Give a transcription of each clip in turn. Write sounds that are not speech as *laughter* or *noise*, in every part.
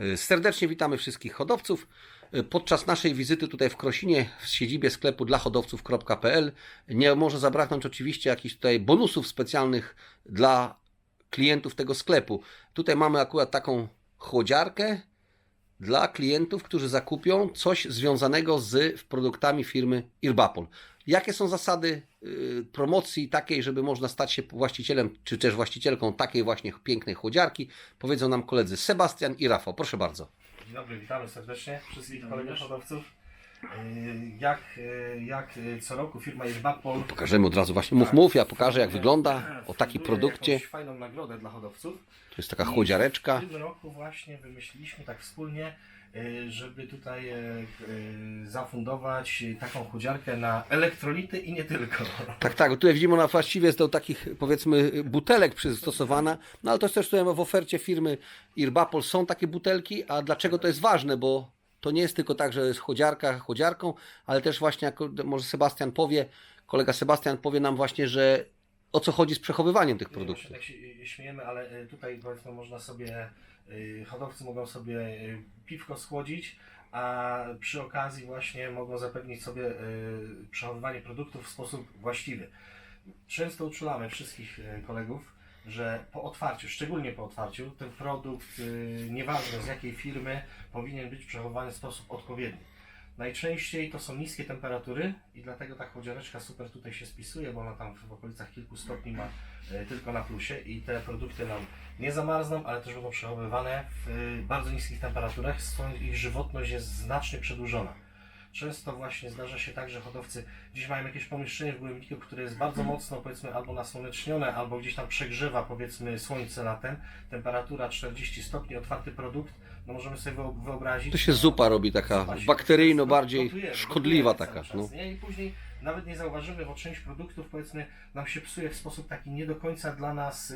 Y, Serdecznie witamy wszystkich hodowców. Y, Podczas naszej wizyty tutaj w Krosinie w siedzibie sklepu dla hodowców.pl nie może zabraknąć oczywiście jakichś tutaj bonusów specjalnych dla klientów tego sklepu. Tutaj mamy akurat taką chłodziarkę dla klientów, którzy zakupią coś związanego z produktami firmy Irbapol. Jakie są zasady y, promocji takiej, żeby można stać się właścicielem, czy też właścicielką takiej właśnie pięknej chłodziarki? Powiedzą nam koledzy Sebastian i Rafał. Proszę bardzo. Dzień dobry, witamy serdecznie wszystkich kolegów hodowców. Yy, Jak, yy, jak co roku firma Irbapol Pokażemy od razu właśnie. Mów, mów, ja pokażę jak wygląda o takim produkcie. fajną nagrodę dla hodowców. To jest taka chłodziareczka. W tym roku właśnie wymyśliliśmy tak wspólnie, żeby tutaj yy, yy, zafundować taką chłodziarkę na elektrolity i nie tylko. *laughs* Tak, tak. Tutaj widzimy, ona właściwie jest do takich, powiedzmy, butelek przystosowana. No ale to jest też tutaj w ofercie firmy Irbapol są takie butelki. A dlaczego to jest ważne? Bo to nie jest tylko tak, że jest chłodziarka chłodziarką, ale też właśnie, jak może Sebastian powie, kolega Sebastian powie nam właśnie, że o co chodzi z przechowywaniem tych produktów. tak się y, śmiejemy, ale tutaj powiedzmy można sobie, hodowcy mogą sobie y, piwko schłodzić, a przy okazji właśnie mogą zapewnić sobie y, przechowywanie produktów w sposób właściwy. Często uczulamy wszystkich y, kolegów, że po otwarciu, szczególnie po otwarciu, ten produkt, y, nieważne z jakiej firmy, powinien być przechowywany w sposób odpowiedni. Najczęściej to są niskie temperatury i dlatego ta chłodziareczka super tutaj się spisuje, bo ona tam w okolicach kilku stopni ma e, tylko na plusie i te produkty nam nie zamarzną, ale też będą przechowywane w e, bardzo niskich temperaturach, stąd ich żywotność jest znacznie przedłużona. Często właśnie zdarza się tak, że hodowcy gdzieś mają jakieś pomieszczenie w głębniku, które jest bardzo mocno powiedzmy albo nasłonecznione, albo gdzieś tam przegrzewa powiedzmy słońce latem, temperatura 40 stopni, otwarty produkt, no możemy sobie wyo- wyobrazić. To się zupa robi taka bakteryjno bardziej szkodliwa taka. No. I później nawet nie zauważymy, bo część produktów powiedzmy nam się psuje w sposób taki nie do końca dla nas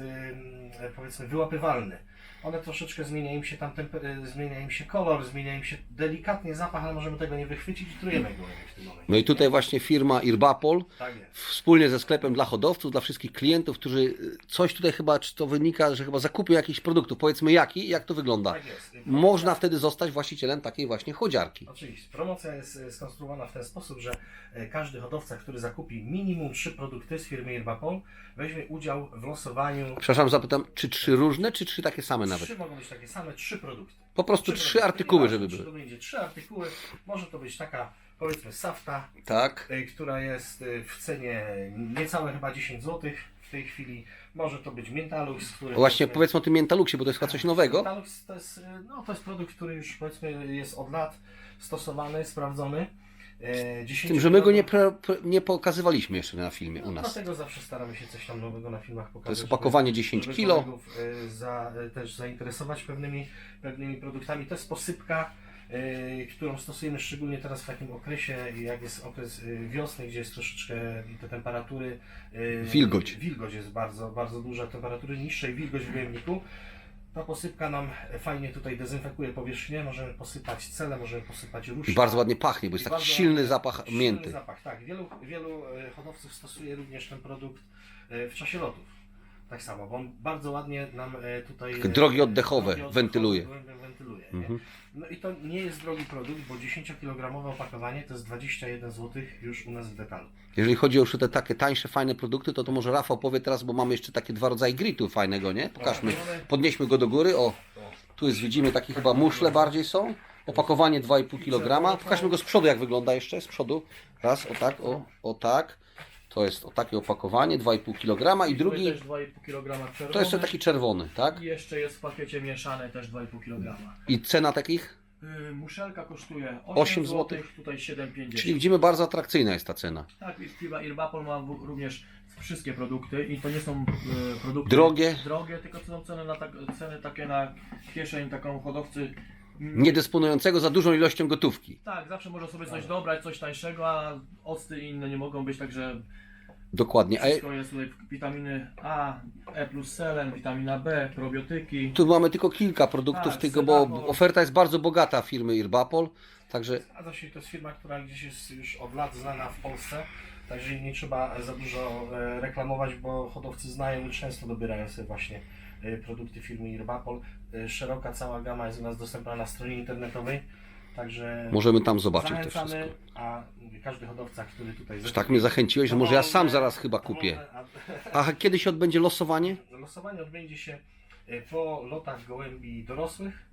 powiedzmy wyłapywalny. One troszeczkę zmienia im się tam y, zmienia im się kolor, zmienia im się delikatnie zapach, ale możemy tego nie wychwycić i trujemy go w tym momencie. no i tutaj właśnie firma Irbapol Tak wspólnie ze sklepem dla hodowców, dla wszystkich klientów, którzy y, coś tutaj chyba, czy to wynika, że chyba zakupią jakiś produktów. Powiedzmy jaki jak to wygląda. Tak jest. Można wtedy zostać właścicielem takiej właśnie chłodziarki. Oczywiście. Promocja jest e, skonstruowana w ten sposób, że każdy hodowca, który zakupi minimum trzy produkty z firmy Irbapol, weźmie udział w losowaniu. Przepraszam, zapytam, czy trzy różne, czy trzy takie same nawet? Trzy mogą być takie same, trzy produkty. Po prostu trzy produkty. artykuły, żeby były. to będzie trzy artykuły, może to być taka powiedzmy safta, Tak. y, która jest y, w cenie niecałe chyba 10 zł w tej chwili. Może to być Mentalux, który Właśnie powiedzmy o tym Mentaluxie, bo to jest chyba coś nowego. Mentalux to jest, y, no, to jest produkt, który już powiedzmy jest od lat stosowany, sprawdzony. E, Z 10 tym, że my go nie, pre, nie pokazywaliśmy jeszcze na filmie u no, nas. Dlatego zawsze staramy się coś tam nowego na filmach pokazać. To jest opakowanie 10 żeby kilo. kolegów, y, za, y, też zainteresować pewnymi, pewnymi produktami. To jest posypka, którą stosujemy szczególnie teraz w takim okresie, jak jest okres wiosny, gdzie jest troszeczkę te temperatury. y, Wilgoć. Wilgoć jest bardzo, bardzo duża, temperatury niższe i wilgoć w głębniku. Ta posypka nam fajnie tutaj dezynfekuje powierzchnię. Możemy posypać cele, możemy posypać. I bardzo ładnie pachnie, bo jest I taki bardzo silny zapach silny mięty. zapach, tak. Wielu, wielu e, hodowców stosuje również ten produkt e, w czasie lotów. Tak samo, bo on bardzo ładnie nam e, tutaj. Takie e, drogi oddechowe drogi wentyluje. wen- Wentyluje. nie? Mhm. No i to nie jest drogi produkt, bo 10-kilogramowe opakowanie to jest 21 zł już u nas w detalu. Jeżeli chodzi o już te takie tańsze, fajne produkty, to to może Rafał powie teraz, bo mamy jeszcze takie dwa rodzaje gritu fajnego, nie? Pokażmy. Podnieśmy go do góry. O, tu jest, widzimy, takie chyba muszle bardziej są. Opakowanie 2,5 kg. Pokażmy go z przodu, jak wygląda jeszcze. Z przodu. Raz, o tak, o, o tak. To jest o takie opakowanie, 2,5 kg. I drugi, też 2,5 kg czerwony. to jeszcze taki czerwony, tak? I jeszcze jest w pakiecie mieszane też 2,5 kg. I cena takich? Yy, muszelka kosztuje 8, 8 zł, złotych. tutaj 7,50. Czyli widzimy, bardzo atrakcyjna jest ta cena. Tak, i firma Irbapol ma w- również wszystkie produkty i to nie są e, produkty Drogie. drogie, tylko to są ceny, na tak, ceny takie na kieszeń taką hodowcy. Mm, Nie dysponującego za dużą ilością gotówki. Tak, zawsze może sobie coś dobrać, coś tańszego, a octy inne nie mogą być, także Dokładnie. A wszystko jest tutaj witaminy A, E plus selen, witamina B, probiotyki. tu mamy tylko kilka produktów Tak, tego, bo oferta jest bardzo bogata firmy Irbapol. Także Zgadza się, to jest firma, która gdzieś jest już od lat znana w Polsce. Także nie trzeba za dużo e, reklamować, bo hodowcy znają i często dobierają sobie właśnie produkty firmy Irbapol. Y, Szeroka cała gama jest u nas dostępna na stronie internetowej, także Możemy tam zobaczyć to zachęcamy, wszystko. a mówię, każdy hodowca, który tutaj... Że tak mnie zachęciłeś, że może ja sam zaraz chyba kupię. A *laughs* kiedy się odbędzie losowanie? Losowanie odbędzie się y, po lotach gołębi dorosłych.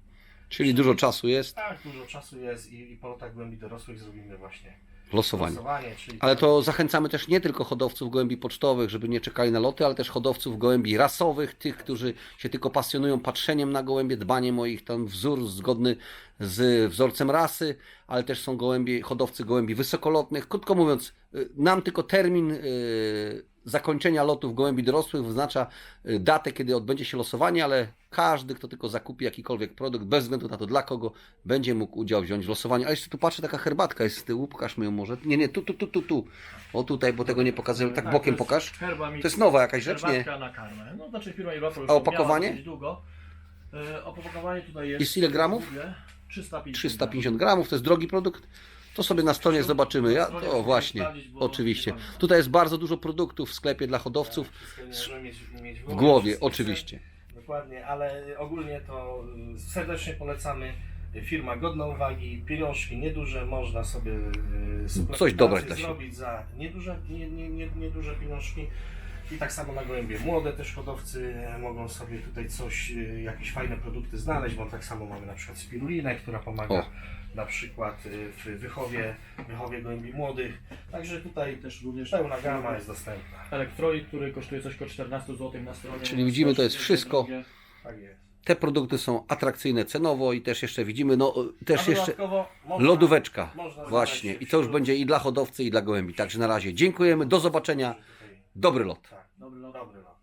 Czyli dużo czasu jest. Tak, dużo czasu jest i, i po lotach gołębi dorosłych zrobimy właśnie Losowanie. losowanie. Czyli Ale to zachęcamy też nie tylko hodowców gołębi pocztowych, żeby nie czekali na loty, ale też hodowców gołębi rasowych, tych, którzy się tylko pasjonują patrzeniem na gołębie, dbaniem o ich tam wzór zgodny z wzorcem rasy, ale też są gołębie, hodowcy gołębi wysokolotnych. Krótko mówiąc, y, nam tylko termin y, zakończenia lotów gołębi dorosłych wyznacza y, datę, kiedy odbędzie się losowanie, ale każdy, kto tylko zakupi jakikolwiek produkt, bez względu na to dla kogo, będzie mógł udział wziąć w losowaniu. A jeszcze tu patrzę, taka herbatka jest z tyłu, pokażmy ją może. Nie, nie, tu, tu, tu, tu, tu. O tutaj, bo tego nie pokazuję. Tak bokiem to pokaż. Herba To jest nowa jakaś rzecz, nie? herbatka na karmę. No znaczy firma A opakowanie? długo. E, opakowanie tutaj jest... Jest ile gramów? Ile? 350. 350 gramów, to jest drogi produkt. To sobie na stronie zobaczymy. Ja, sobie właśnie, oczywiście. Tutaj jest bardzo dużo produktów w sklepie dla hodowców. Wszystko nie możemy mieć, mieć W głowie, wszystkie oczywiście. Dokładnie, ale ogólnie to y, serdecznie polecamy. Firma godna uwagi, pieniążki nieduże, można sobie y, suplementację dobrać dla siebie. zrobić za nieduże, nie, nie, nie, nieduże pieniążki. I tak samo na gołębie młode też hodowcy mogą sobie tutaj coś, y, jakieś fajne produkty znaleźć, bo tak samo mamy na przykład spirulinę, która pomaga O. na przykład y, w wychowie, wychowie gołębi młodych. Także tutaj Też również pełna gama jest dostępna. Elektroid, który kosztuje coś około 14 zł na stronie. Czyli widzimy, to jest wszystko. Tak jest. Te produkty są atrakcyjne cenowo i też jeszcze widzimy, no A też jeszcze można- lodóweczka. można Właśnie. I to już będzie i dla hodowcy, i dla gołębi. Także na razie dziękujemy, do zobaczenia. Dobry lot. Dobry lot. dobry lot.